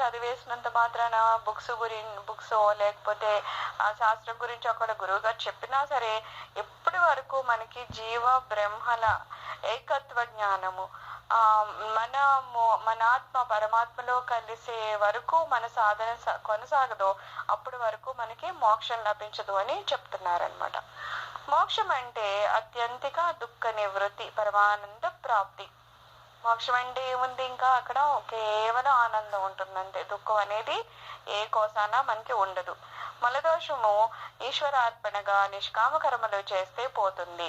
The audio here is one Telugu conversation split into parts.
చదివేసినంత మాత్రాన బుక్స్ గురించి బుక్స్ లేకపోతే ఆ శాస్త్రం గురించి ఒకళ్ళ గురువు గారు చెప్పినా సరే ఎప్పటి వరకు మనకి జీవ బ్రహ్మల ఏకత్వ జ్ఞానము ఆ మన మన ఆత్మ పరమాత్మలో కలిసే వరకు మన సాధన కొనసాగదో అప్పటి వరకు మనకి మోక్షం లభించదు అని చెప్తున్నారనమాట మోక్షం అంటే అత్యంతిక దుఃఖ నివృత్తి పరమానంద ప్రాప్తి. మోక్షం అంటే ఏముంది ఇంకా అక్కడ? కేవలం ఆనందం ఉంటుందంటే దుఃఖం అనేది ఏ కోసాన మనకి ఉండదు. మలదోషము ఈశ్వరార్పణగా నిష్కామ కర్మలు చేస్తే పోతుంది.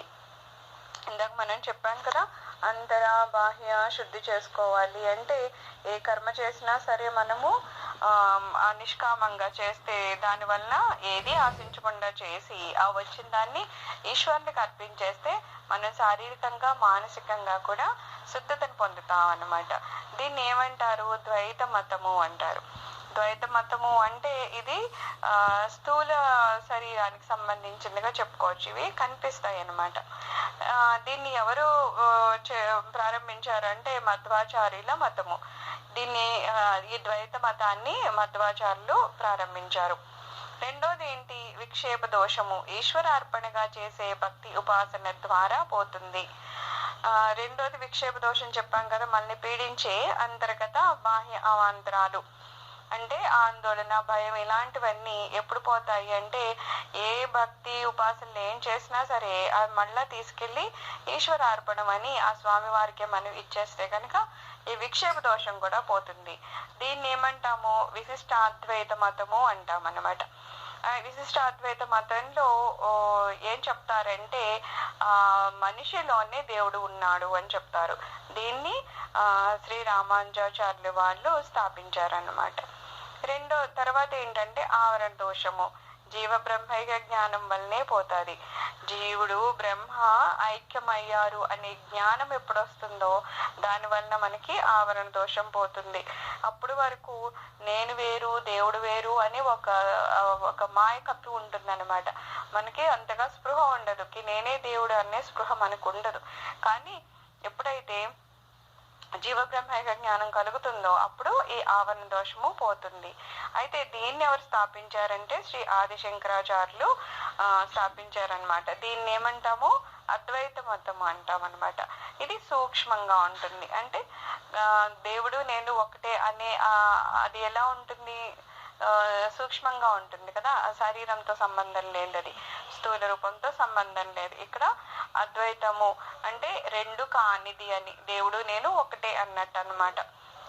ఇందాక మనం చెప్పాం కదా అంతర బాహ్య శుద్ధి చేసుకోవాలి అంటే ఏ కర్మ చేసినా సరే మనము నిష్కామంగా చేస్తే దాని వలన ఏది ఆశించకుండా చేసి ఆ వచ్చిన దాన్ని ఈశ్వరునికి అర్పించేస్తే మనం శారీరకంగా మానసికంగా కూడా శుద్ధతను పొందుతాం అన్నమాట. దీన్ని ఏమంటారు? ద్వైత మతము అంటారు. ద్వైత మతము అంటే ఇది ఆ, స్థూల శరీరానికి సంబంధించిందిగా చెప్పుకోవచ్చు. ఇవి కనిపిస్తాయి అన్నమాట. దీన్ని ఎవరు చే- ప్రారంభించారంటే మధ్వాచార్యుల మతము. దీన్ని ఈ ద్వైత మతాన్ని మధ్వాచారులు ప్రారంభించారు. రెండోది ఏంటి విక్షేప దోషము. ఈశ్వరార్పణగా చేసే భక్తి ఉపాసన ద్వారా పోతుంది. ఆ, రెండోది విక్షేప దోషం చెప్పాం కదా మనల్ని పీడించే అంతర్గత బాహ్య అవాంతరాలు. అంటే ఆందోళన భయం ఇలాంటివన్నీ ఎప్పుడు పోతాయి అంటే ఏ భక్తి ఉపాసనలు ఏం చేసినా సరే అది మళ్ళా తీసుకెళ్ళి ఈశ్వరార్పణం అని ఆ స్వామి వారికి మనం ఇచ్చేస్తే కనుక ఈ విక్షేప దోషం కూడా పోతుంది. దీన్ని ఏమంటాము? విశిష్ట అద్వైత మతము అంటాం అన్నమాట. విశిష్ట అద్వైత మతంలో ఏం చెప్తారంటే ఆ మనిషిలోనే దేవుడు ఉన్నాడు అని చెప్తారు. దీన్ని ఆ శ్రీ రామానుజాచార్యులు వాళ్ళు స్థాపించారన్నమాట. రెండో తర్వాత ఏంటంటే ఆవరణ దోషము. జీవ బ్రహ్మైక జ్ఞానం వల్లనే పోతుంది. జీవుడు బ్రహ్మ ఐక్యమయ్యారు అనే జ్ఞానం ఎప్పుడొస్తుందో దాని వలన మనకి ఆవరణ దోషం పోతుంది. అప్పుడు వరకు నేను వేరు దేవుడు వేరు అని ఒక ఒక మాయ కప్పి ఉంటుంది అనమాట మనకి అంతగా స్పృహ ఉండదు. నేనే దేవుడు అనే స్పృహ మనకు ఉండదు. కానీ ఎప్పుడైతే జీవబ్రహ్మేక జ్ఞానం కలుగుతుందో అప్పుడు ఈ ఆవరణ దోషము పోతుంది. అయితే దీన్ని ఎవరు స్థాపించారంటే శ్రీ ఆదిశంకరాచార్యులు స్థాపించారనమాట దీన్ని ఏమంటాము? అద్వైత మతము అంటాం అనమాట ఇది సూక్ష్మంగా ఉంటుంది. అంటే దేవుడు నేను ఒకటే అనే అది ఎలా ఉంటుంది? సూక్ష్మంగా ఉంటుంది కదా? శరీరంతో సంబంధం లేనిది. వస్తువుల రూపంతో సంబంధం లేదు. ఇక్కడ అద్వైతము అంటే రెండు కానిది అని. దేవుడు నేను ఒకటే అన్నట్టు అనమాట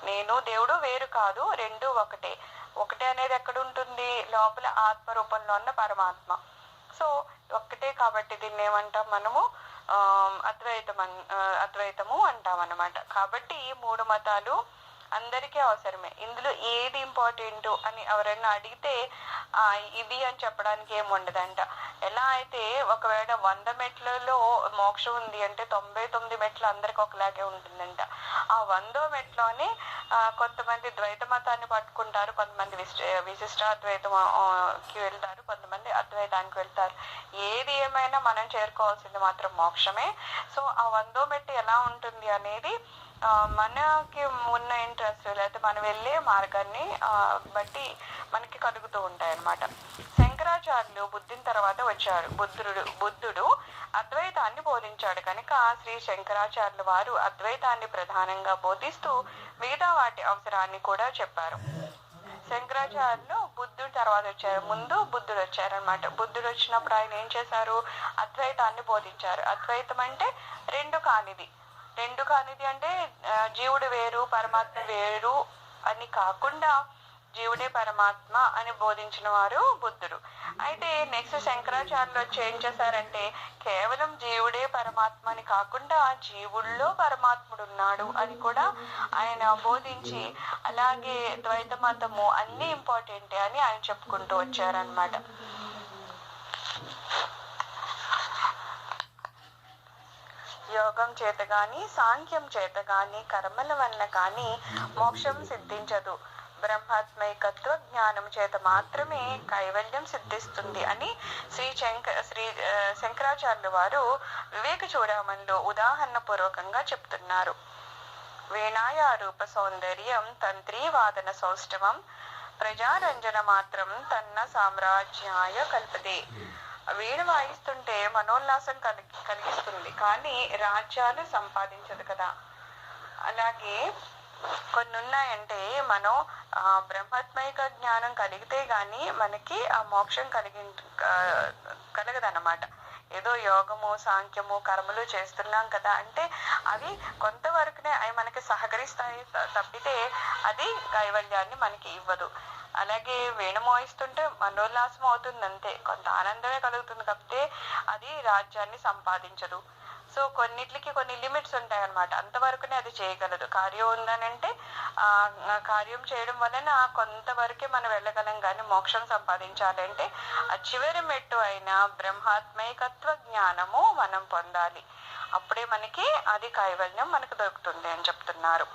నేను దేవుడు వేరు కాదు రెండు ఒకటే. ఒకటే అనేది ఎక్కడ ఉంటుంది? లోపల ఆత్మ రూపంలో ఉన్న పరమాత్మ. సో ఒక్కటే కాబట్టి దీన్ని ఏమంటాం మనము? ఆ, అద్వైతం అద్వైతము అంటాం అనమాట కాబట్టి ఈ మూడు మతాలు అందరికీ అవసరమే. ఇందులో ఏది ఇంపార్టెంట్ అని ఎవరైనా అడిగితే ఆ ఇది అని చెప్పడానికి ఏమి ఉండదంట. ఎలా అయితే ఒకవేళ వంద మెట్లలో మోక్షం ఉంది అంటే తొంభై తొమ్మిది మెట్లు అందరికి ఒకలాగే ఉంటుందంట. ఆ వందో మెట్లోనే కొంతమంది ద్వైత మతాన్ని పట్టుకుంటారు కొంతమంది విశిష్ట విశిష్టాద్వైతం వెళ్తారు కొంతమంది అద్వైతానికి వెళ్తారు. ఏది ఏమైనా మనం చేరుకోవాల్సింది మాత్రం మోక్షమే. సో ఆ వందో మెట్టు ఎలా ఉంటుంది అనేది మనకి ఉన్న ఇంట్రెస్ట్ లేకపోతే మనం వెళ్ళే మార్గాన్ని బట్టి మనకి కలుగుతూ ఉంటాయి అన్నమాట. శంకరాచార్యులు బుద్ధిని తర్వాత వచ్చారు. బుద్ధుడు బుద్ధుడు అద్వైతాన్ని బోధించాడు. కనుక శ్రీ శంకరాచార్యుల వారు అద్వైతాన్ని ప్రధానంగా బోధిస్తూ మిగతా వాటి అవసరాన్ని కూడా చెప్పారు. శంకరాచార్యులు బుద్ధుడు తర్వాత వచ్చారు. ముందు బుద్ధుడు వచ్చారనమాట బుద్ధుడు వచ్చినప్పుడు ఆయన ఏం చేశారు? అద్వైతాన్ని బోధించారు. అద్వైతం అంటే రెండు కానిది. రెండు కానిది అంటే జీవుడు వేరు పరమాత్మ వేరు అని కాకుండా జీవుడే పరమాత్మ అని బోధించిన వారు బుద్ధుడు. అయితే నెక్స్ట్ శంకరాచార్యులు వచ్చి ఏం చేశారంటే కేవలం జీవుడే పరమాత్మ అని కాకుండా జీవుల్లో పరమాత్ముడు ఉన్నాడు అని కూడా ఆయన బోధించి అలాగే ద్వైత మతము అన్ని ఇంపార్టెంటే అని ఆయన చెప్పుకుంటూ వచ్చారనమాట యోగం చేత గాని సాంఖ్యం చేత గాని కర్మల వలన కానీ మోక్షం సిద్ధించదు. బ్రహ్మాత్మైకత్వ జ్ఞానం చేత మాత్రమే కైవల్యం సిద్ధిస్తుంది అని శ్రీ శంక శ్రీ శంకరాచార్యుల శంకరాచార్యులు వారు వివేక చూడమనిలో ఉదాహరణ పూర్వకంగా చెప్తున్నారు. వీణాయ రూప సౌందర్యం తంత్రీ వాదన సౌష్ఠవం ప్రజారంజన మాత్రం తన్న సామ్రాజ్యాయ కల్పదే వీణ వాయిస్తుంటే మనోల్లాసం కలిగి కలిగిస్తుంది. కానీ రాజ్యాలు సంపాదించదు కదా. అలాగే కొన్ని ఉన్నాయంటే మనం ఆ బ్రహ్మాత్మైక జ్ఞానం కలిగితే గాని మనకి ఆ మోక్షం కలిగి కలగదన్నమాట. ఏదో యోగము సాంఖ్యము కర్మలు చేస్తున్నాం కదా అంటే అవి కొంతవరకునే అవి మనకి సహకరిస్తాయి తప్పితే అది కైవల్యాన్ని మనకి ఇవ్వదు. అలాగే వేణు మోయిస్తుంటే మనోల్లాసం అవుతుంది అంతే. కొంత ఆనందమే కలుగుతుంది కాబట్టి అది రాజ్యాన్ని సంపాదించదు. సో కొన్నిట్లకి కొన్ని లిమిట్స్ ఉంటాయి అనమాట అంతవరకునే అది చేయగలదు. కార్యం ఉందనంటే అంటే ఆ కార్యం చేయడం వలన కొంతవరకే మనం వెళ్ళగలం కానీ మోక్షం సంపాదించాలంటే ఆ చివరి మెట్టు అయిన బ్రహ్మాత్మైకత్వ జ్ఞానము మనం పొందాలి. అప్పుడే మనకి అది కైవల్యం మనకు దొరుకుతుంది అని చెప్తున్నారు.